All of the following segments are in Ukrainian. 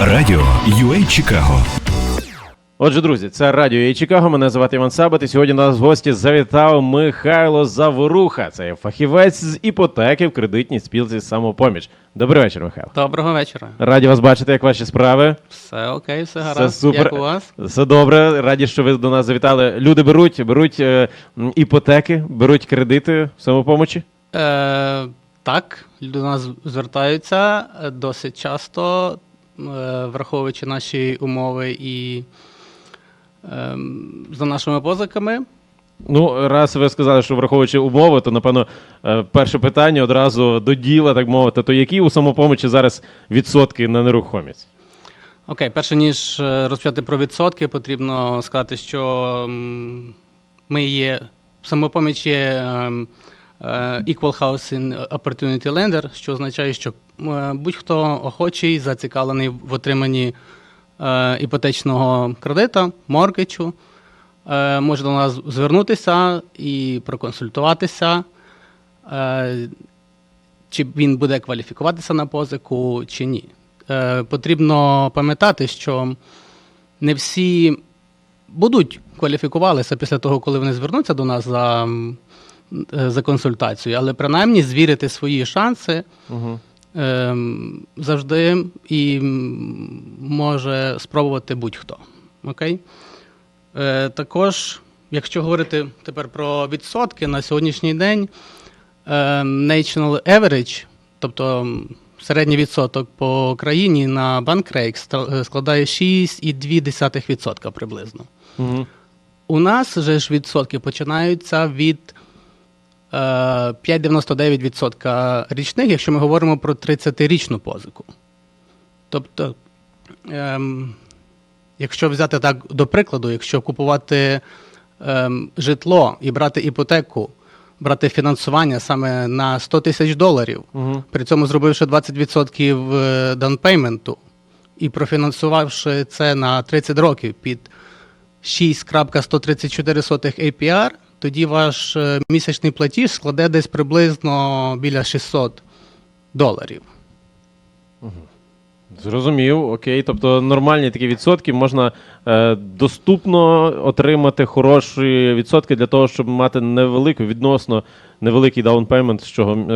Радіо UA Чикаго. Отже, друзі, це радіо «Ей Чикаго. Мене звати Іван Сабат. І сьогодні нас в гості завітав Михайло Заворуха. Це є фахівець з іпотеки в кредитній спілці самопоміч. Добрий вечір, Михайло. Доброго вечора. Раді вас бачити, як ваші справи. Все окей, все Все гаразд. супер. Як у вас? Все добре. Раді, що ви до нас завітали. Люди беруть, беруть е, іпотеки, беруть кредити в самопомочі. Е, так, до нас звертаються досить часто, враховуючи наші умови і е, за нашими позиками. Ну, раз ви сказали, що враховуючи умови, то напевно е, перше питання одразу до діла, так мовити. То які у самопомочі зараз відсотки на нерухомість? Окей, перше ніж е, розпочати про відсотки, потрібно сказати, що ми є самопоміч є ем, е, Equal Housing Opportunity Lender, що означає, що е, будь-хто охочий, зацікавлений в отриманні е, іпотечного кредита, моргичу, е, може до нас звернутися і проконсультуватися. Е, чи він буде кваліфікуватися на позику, чи ні. Е, потрібно пам'ятати, що не всі будуть кваліфікувалися після того, коли вони звернуться до нас за, е, за консультацією, але принаймні звірити свої шанси Угу. Е, завжди і може спробувати будь-хто. Окей? Е, також, якщо говорити тепер про відсотки на сьогоднішній день, е, National Average, тобто середній відсоток по країні на Банкрейк складає 6,2% приблизно. Угу. У нас же ж відсотки починаються від 5,99% річних, якщо ми говоримо про 30-річну позику. Тобто, ем, якщо взяти так до прикладу, якщо купувати ем, житло і брати іпотеку, брати фінансування саме на 100 тисяч доларів, Угу. при цьому зробивши 20% е, даунпейменту і профінансувавши це на 30 років під 6.134 APR, тоді ваш е, місячний платіж складе десь приблизно біля 600 доларів. Зрозумів, окей. Тобто нормальні такі відсотки можна е, доступно отримати хороші відсотки для того, щоб мати невелику, відносно невеликий даунпеймент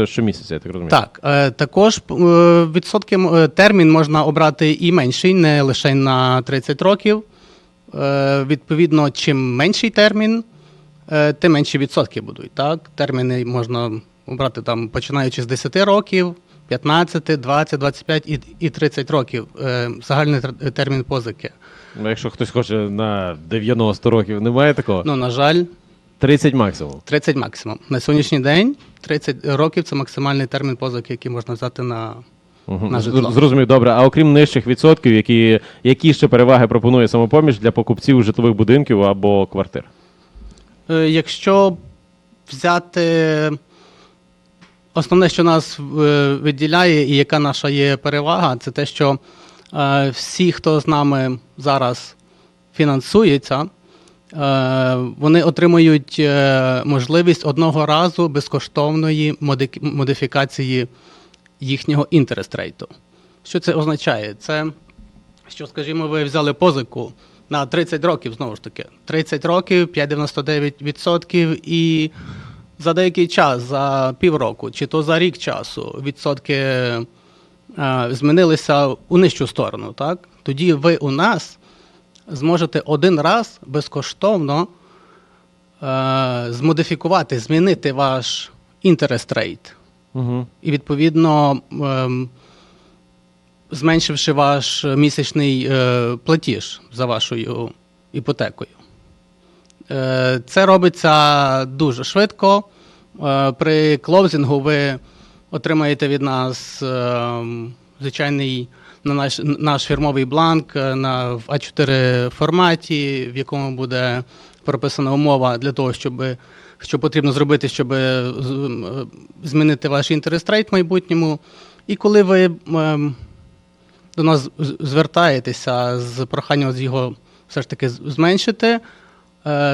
щомісяця, я так розумію. Так, е, також е, відсотки е, термін можна обрати і менший, не лише на 30 років. Е, Відповідно, чим менший термін, тим менші відсотки будуть. Так? Терміни можна обрати там, починаючи з 10 років, 15, 20, 25 і, і 30 років. Е, Загальний термін позики. Ну, Якщо хтось хоче на 90 років, немає такого? Ну, на жаль, 30 максимум. 30 максимум. На сьогоднішній день 30 років це максимальний термін позики, який можна взяти на, Угу. на житло. Зрозумів, добре. А окрім нижчих відсотків, які, які ще переваги пропонує самопоміч для покупців житлових будинків або квартир? Е, Якщо взяти основне, що нас е, виділяє, і яка наша є перевага, це те, що е, всі, хто з нами зараз фінансується, е, вони отримують е, можливість одного разу безкоштовної модифікації їхнього інтерест рейту. Що це означає? Це що, скажімо, ви взяли позику на 30 років, знову ж таки, 30 років, 5,99% і за деякий час, за півроку, чи то за рік часу, відсотки е, змінилися у нижчу сторону, так? Тоді ви у нас зможете один раз безкоштовно е, змодифікувати, змінити ваш інтерест рейт. Угу. І відповідно, ем, зменшивши ваш місячний е, платіж за вашою іпотекою. Е, Це робиться дуже швидко. Е, При клоузингу ви отримаєте від нас звичайний на наш, наш фірмовий бланк е, на в А4 форматі, в якому буде прописана умова для того, щоб що потрібно зробити, щоб е, е, змінити ваш інтерест рейт в майбутньому. І коли ви ем, до нас звертаєтеся з проханням його все ж таки зменшити, е,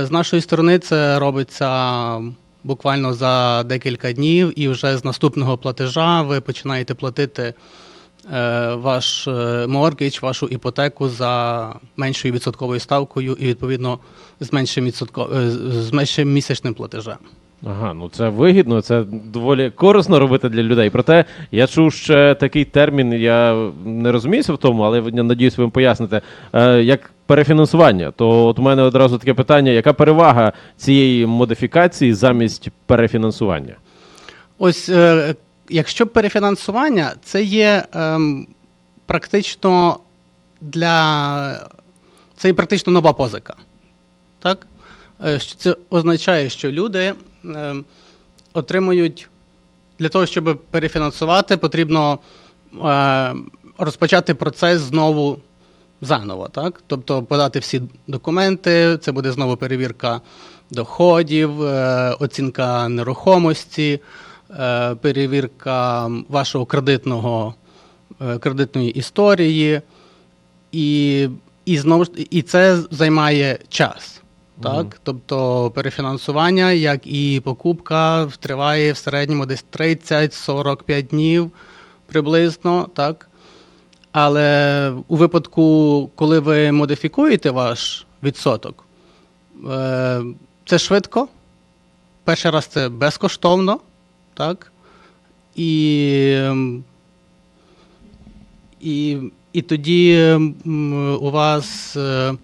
з нашої сторони це робиться буквально за декілька днів, і вже з наступного платежа ви починаєте платити е, ваш е, моргідж, вашу іпотеку за меншою відсотковою ставкою і відповідно з меншим відсотко, з меншим місячним платежем. Ага, ну це вигідно, це доволі корисно робити для людей. Проте я чув ще такий термін, я не розуміюся в тому, але я надіюсь, ви їм поясните. Е, як перефінансування, то от у мене одразу таке питання: яка перевага цієї модифікації замість перефінансування? Ось е, якщо перефінансування, це є ем, практично для це є практично нова позика. Так? Е, Це означає, що люди отримують для того, щоб перефінансувати, потрібно е, розпочати процес знову заново. Так? Тобто подати всі документи, це буде знову перевірка доходів, е, оцінка нерухомості, е, перевірка вашого кредитного, кредитної історії, і, і, знову і це займає час. Так? Тобто перефінансування, як і покупка, триває в середньому десь 30-45 днів приблизно. Так? Але у випадку, коли ви модифікуєте ваш відсоток, е, це швидко. Перший раз це безкоштовно, так? І, ем, і, і тоді у вас е,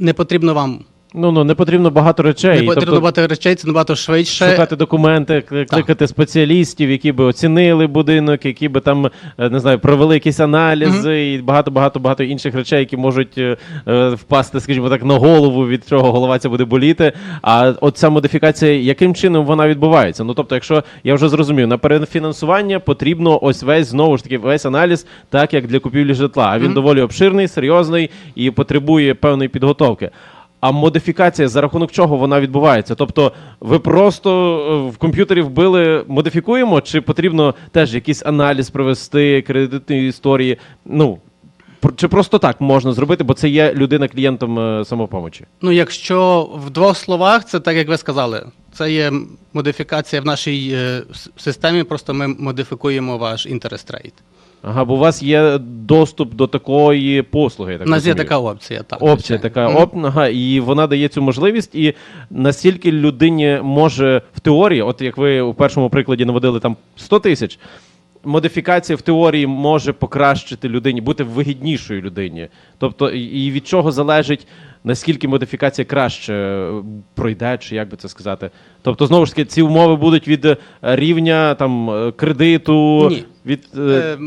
не потрібно вам Ну ну не потрібно багато речей. не потрібно тобто, багато речей, це набагато швидше. Шукати документи, кли- кликати спеціалістів, які би оцінили будинок, які би там е, не знаю, провели якісь аналізи і багато багато багато інших речей, які можуть е, е, впасти, скажімо так, на голову, від чого голова ця буде боліти. А от ця модифікація, яким чином вона відбувається? Ну тобто, якщо я вже зрозумів, на перефінансування потрібно ось весь знову ж таки весь аналіз, так як для купівлі житла. А він доволі обширний, серйозний і потребує певної підготовки. А модифікація за рахунок чого вона відбувається? Тобто, ви просто е, в комп'ютері вбили модифікуємо, чи потрібно теж якийсь аналіз провести кредитної історії? Ну чи просто так можна зробити, бо це є людина клієнтом е, самопомочі? Ну, якщо в двох словах, це так як ви сказали, це є модифікація в нашій е, системі, просто ми модифікуємо ваш інтерест рейт. Ага, бо у вас є доступ до такої послуги. я Так У нас є розумію. така опція. Так, Опція звичайно. така Мгм. оп, ага, і вона дає цю можливість. І настільки людині може в теорії, от як ви у першому прикладі наводили там 100 тисяч, модифікація в теорії може покращити людині, бути вигіднішою людині. Тобто, і і від чого залежить, наскільки модифікація краще е, пройде, чи як би це сказати. Тобто, знову ж таки, ці умови будуть від е, рівня там е, кредиту, Ні. Від е, Е,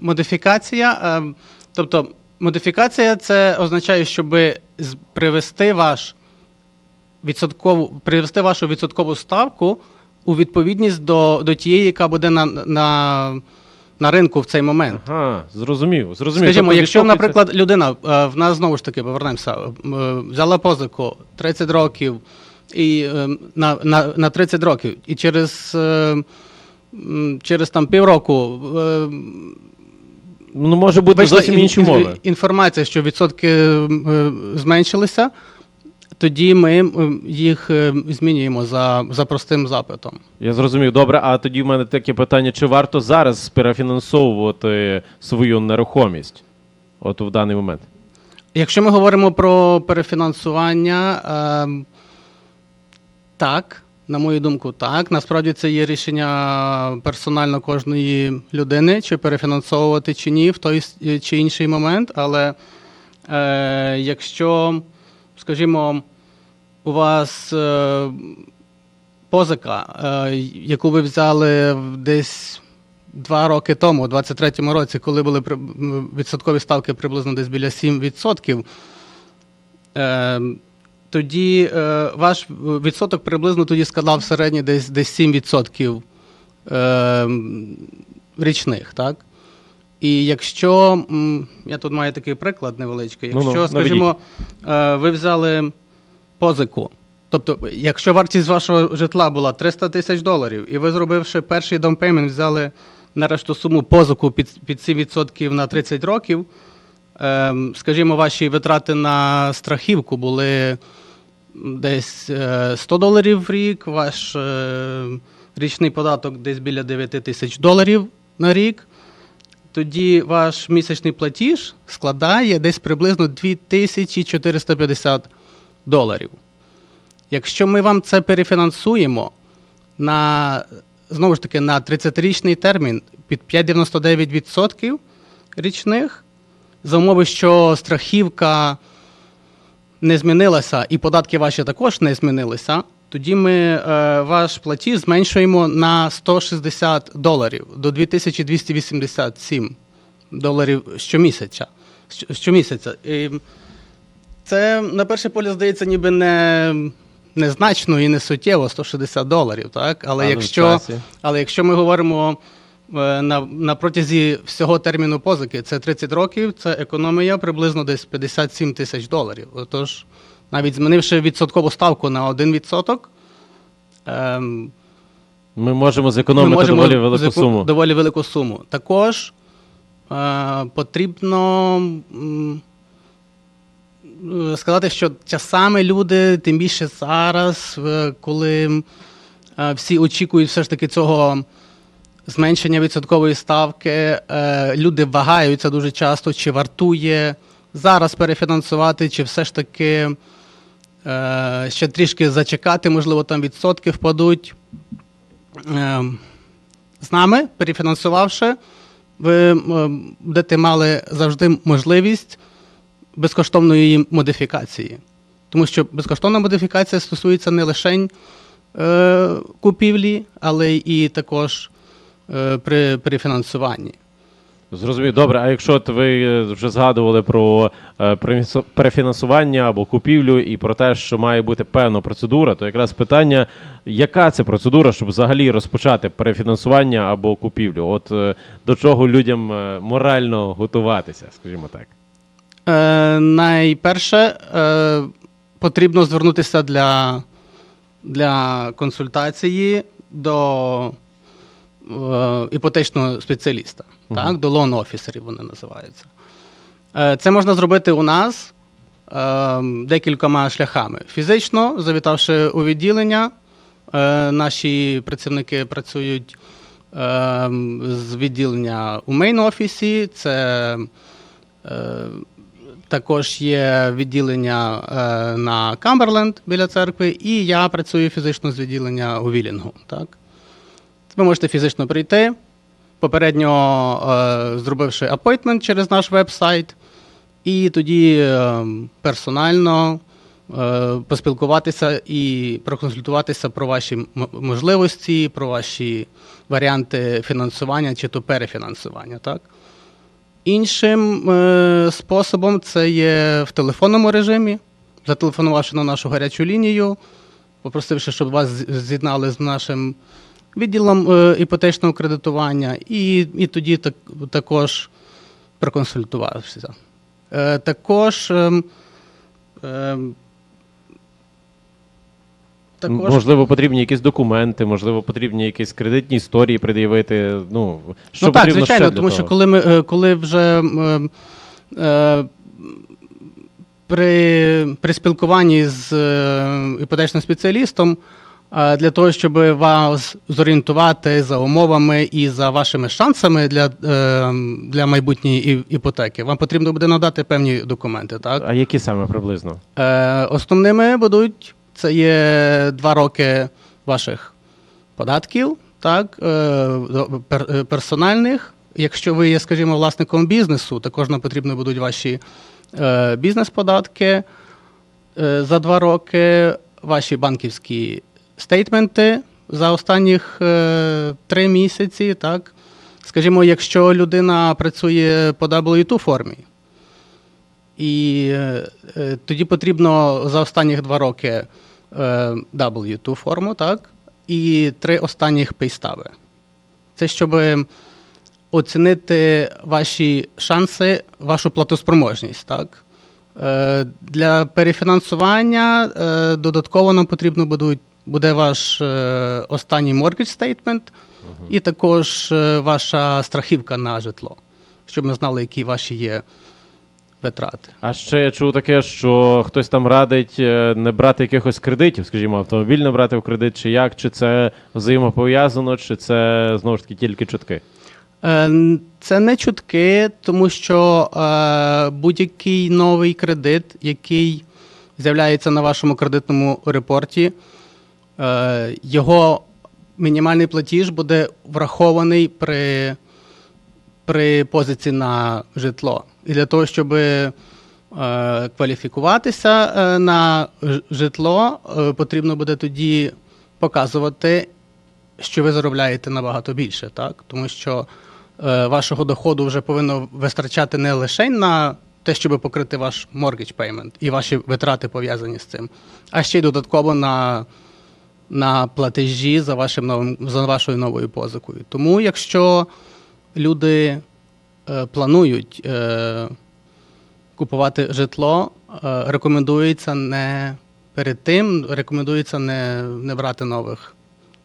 модифікація. е, Тобто, модифікація це означає, щоб привести ваш відсоткову, привести вашу відсоткову ставку у відповідність до, до тієї, яка буде на, на, на ринку в цей момент. Ага, зрозумів. зрозумів. Скажімо, Тобто якщо, наприклад, людина е, в нас знову ж таки повернемося, е, взяла позику 30 років і е, на, на, на 30 років, і через, е, через там півроку е, Ну, може бути вийшла зовсім ін- інші ін- умови. інформація, що відсотки е, зменшилися, тоді ми їх е, змінюємо за, за простим запитом. Я зрозумів. Добре, а тоді в мене таке питання: чи варто зараз перефінансовувати свою нерухомість? От в даний момент. Якщо ми говоримо про перефінансування, ем, так, на мою думку, так. Насправді це є рішення персонально кожної людини, чи перефінансовувати чи ні в той чи інший момент. Але е, якщо, скажімо, у вас е, позика, е, яку ви взяли десь два роки тому, у 23-му році, коли були відсоткові ставки приблизно десь біля 7%, е, тоді е, ваш відсоток приблизно тоді складав середньо десь, десь 7% е, річних, так? І якщо, я тут маю такий приклад невеличкий, якщо, скажімо, е, ви взяли позику, тобто, якщо вартість вашого житла була 300 тисяч доларів, і ви, зробивши перший даунпеймент, взяли на решту суму позику під, під 7% на 30 років, скажімо, ваші витрати на страхівку були десь е, 100 доларів в рік, ваш е, річний податок десь біля 9 тисяч доларів на рік, тоді ваш місячний платіж складає десь приблизно 2450 доларів. Якщо ми вам це перефінансуємо на, знову ж таки, на 30-річний термін під 5,99% річних, за умови, що страхівка не змінилася і податки ваші також не змінилися, тоді ми е, ваш платіж зменшуємо на 160 доларів до 2287 доларів щомісяця. Щомісяця. І це на перший погляд здається, ніби не, незначно і не суттєво 160 доларів, так? Але, Але якщо, але якщо ми говоримо на, на протязі всього терміну позики, це 30 років, це економія приблизно десь 57 тисяч доларів. Отож, навіть змінивши відсоткову ставку на 1%, ем, Ми можемо зекономити доволі велику заку- суму. доволі велику суму. Також е, потрібно м, е, сказати, що часами люди, тим більше зараз, е, коли е, всі очікують все ж таки цього зменшення відсоткової ставки, е, люди вагаються дуже часто, чи вартує зараз перефінансувати, чи все ж таки е, ще трішки зачекати, можливо, там відсотки впадуть. Е, з нами, перефінансувавши, ви будете мали завжди можливість безкоштовної модифікації. Тому що безкоштовна модифікація стосується не лише купівлі, але і також е, при перефінансуванні. Зрозумів. Добре, а якщо от ви е, вже згадували про е, перефінансування або купівлю і про те, що має бути певна процедура, то якраз питання, яка це процедура, щоб взагалі розпочати перефінансування або купівлю? От до чого людям морально готуватися, скажімо так. Е, найперше, е, потрібно звернутися для, для консультації до іпотечного спеціаліста, так, до лон офісерів вони називаються. Е, це можна зробити у нас е, декількома шляхами. Фізично, завітавши у відділення, е, наші працівники працюють е, з відділення у мейн-офісі. Це е, також є відділення е, на Камберленд біля церкви, і я працюю фізично з відділення у Вілінгу. Так? Ви можете фізично прийти, попередньо е, зробивши апойтмент через наш веб-сайт, і тоді е, персонально е, поспілкуватися і проконсультуватися про ваші можливості, про ваші варіанти фінансування чи то перефінансування. Так? Іншим способом це є в телефонному режимі, зателефонувавши на нашу гарячу лінію, попросивши, щоб вас з'єднали з нашим відділом е, іпотечного кредитування, і, і тоді так, також проконсультувався. Е, також, ем, ем, також Можливо, потрібні якісь документи, можливо, потрібні якісь кредитні історії пред'явити. Ну, що ну так, потрібно звичайно, ще для тому того? що коли ми е, коли вже е, при, при спілкуванні з іпотечним спеціалістом, для того, щоб вас зорієнтувати за умовами і за вашими шансами для, е, для майбутньої іпотеки, вам потрібно буде надати певні документи. Так? А які саме приблизно? Е, основними будуть це є два роки ваших податків, так, е, персональних. Якщо ви є, скажімо, власником бізнесу, також нам потрібні будуть ваші бізнес-податки за два роки, ваші банківські стейтменти за останніх е, три місяці. Так. Скажімо, якщо людина працює по W2 формі, і е, е, тоді потрібно за останніх два роки е, W2 форму, так? І три останніх пейстави. Це щоб оцінити ваші шанси, вашу платоспроможність, так? Для перефінансування додатково нам потрібно будуть, буде ваш е, останній mortgage statement і також е, ваша страхівка на житло, щоб ми знали, які ваші є витрати. А ще я чув таке, що хтось там радить е, не брати якихось кредитів, скажімо, автомобіль не брати в кредит, чи як, чи це взаємопов'язано, чи це знову ж таки тільки чутки. Це не чутки, тому що е, будь-який новий кредит, який з'являється на вашому кредитному репорті, його мінімальний платіж буде врахований при, при позиції на житло. І для того, щоб е, кваліфікуватися е, на житло, е, потрібно буде тоді показувати, що ви заробляєте набагато більше, так? Тому що е, вашого доходу вже повинно вистачати не лише на те, щоб покрити ваш mortgage payment і ваші витрати пов'язані з цим, а ще й додатково на, на платежі за, вашим новим, за вашою новою позикою. Тому, якщо люди е, планують е, купувати житло, е, рекомендується не перед тим, рекомендується не, не брати нових,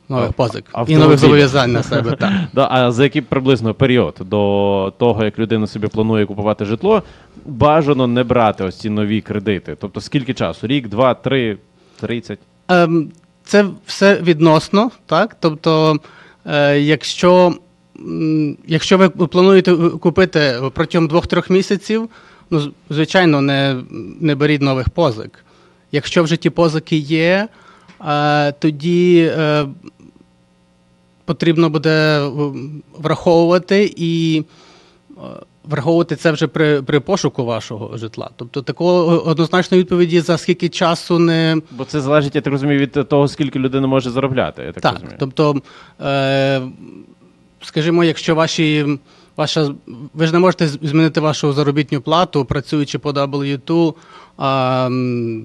нових А- позик і автомобіль. нових зобов'язань на себе. Так. Да, а за який приблизно період до того, як людина собі планує купувати житло, бажано не брати ось ці нові кредити. Тобто скільки часу? Рік, два, три, тридцять. Ем, Це все відносно, так? Тобто, е, якщо, якщо ви плануєте купити протягом двох-трьох місяців, ну, звичайно, не, не беріть нових позик. Якщо в житті позики є, е, тоді е, потрібно буде враховувати і враховувати це вже при, при пошуку вашого житла. Тобто такого однозначної відповіді за скільки часу не. Бо це залежить, я так розумію, від того, скільки людина може заробляти. Я так, Так, розумію. тобто, е, скажімо, якщо ваші, ваша, ви ж не можете змінити вашу заробітну плату, працюючи по W2 а,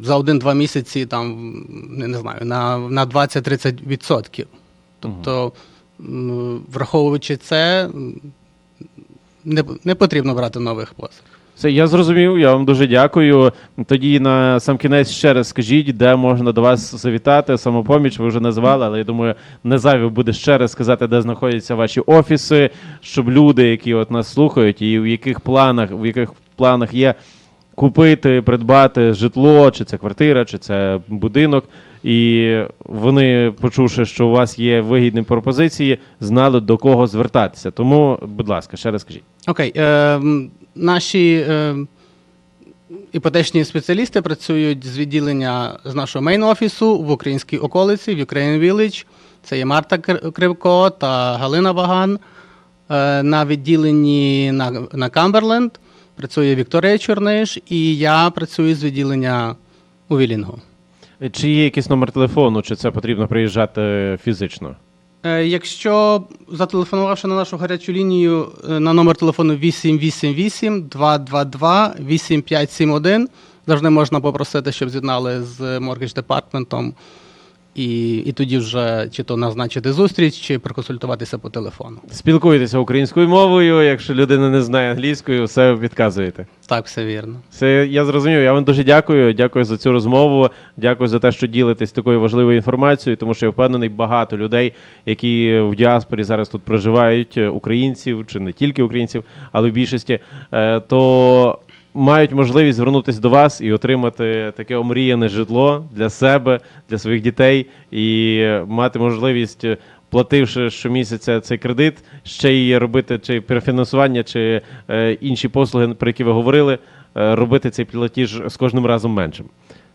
за один-два місяці, там, не, не знаю, на, на 20-30%. Тобто, м, враховуючи це, не, не потрібно брати нових позик. Все, я зрозумів, я вам дуже дякую. Тоді на сам кінець ще раз скажіть, де можна до вас завітати. Самопоміч ви вже назвали, але я думаю, не зайве буде ще раз сказати, де знаходяться ваші офіси, щоб люди, які от нас слухають, і в яких планах, в яких планах є купити, придбати житло, чи це квартира, чи це будинок. І вони, почувши, що у вас є вигідні пропозиції, знали до кого звертатися. Тому, будь ласка, ще раз скажіть. Окей. Е, наші е, іпотечні спеціалісти працюють з відділення з нашого мейн-офісу в українській околиці, в Ukraine Village. Це є Марта Кр- Кривко та Галина Ваган. Е, на відділенні на, на Камберленд працює Вікторія Чорниш, і я працюю з відділення у Вілінгу. Чи є якийсь номер телефону, чи це потрібно приїжджати фізично? Е, Якщо зателефонувавши на нашу гарячу лінію е, на номер телефону 888 222 8571, завжди можна попросити, щоб з'єднали з Mortgage департментом і, і тоді вже чи то назначити зустріч, чи проконсультуватися по телефону. Спілкуйтеся українською мовою, якщо людина не знає англійською, все відказуєте. Так, все вірно. Це я зрозумів. Я вам дуже дякую. Дякую за цю розмову. Дякую за те, що ділитесь такою важливою інформацією, тому що я впевнений, багато людей, які в діаспорі зараз тут проживають, українців чи не тільки українців, але в більшості, е, то мають можливість звернутися до вас і отримати таке омріяне житло для себе, для своїх дітей, і мати можливість. е, Плативши щомісяця цей кредит, ще й робити чи перефінансування, чи е, інші послуги, про які ви говорили, е, робити цей платіж з кожним разом меншим.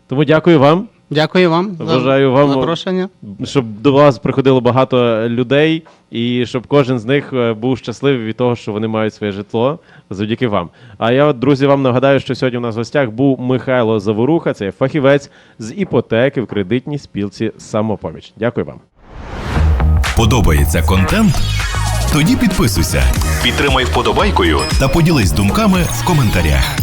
Тому дякую вам, Дякую вам Бажаю за вам- запрошення. щоб до вас приходило багато людей, і щоб кожен з них е, був щасливий від того, що вони мають своє житло завдяки вам. А я, друзі, вам нагадаю, що сьогодні у нас в гостях був Михайло Заворуха, це фахівець з іпотеки в кредитній спілці самопоміч. Дякую вам. Подобається контент? Тоді підписуйся, підтримай вподобайкою та поділись думками в коментарях.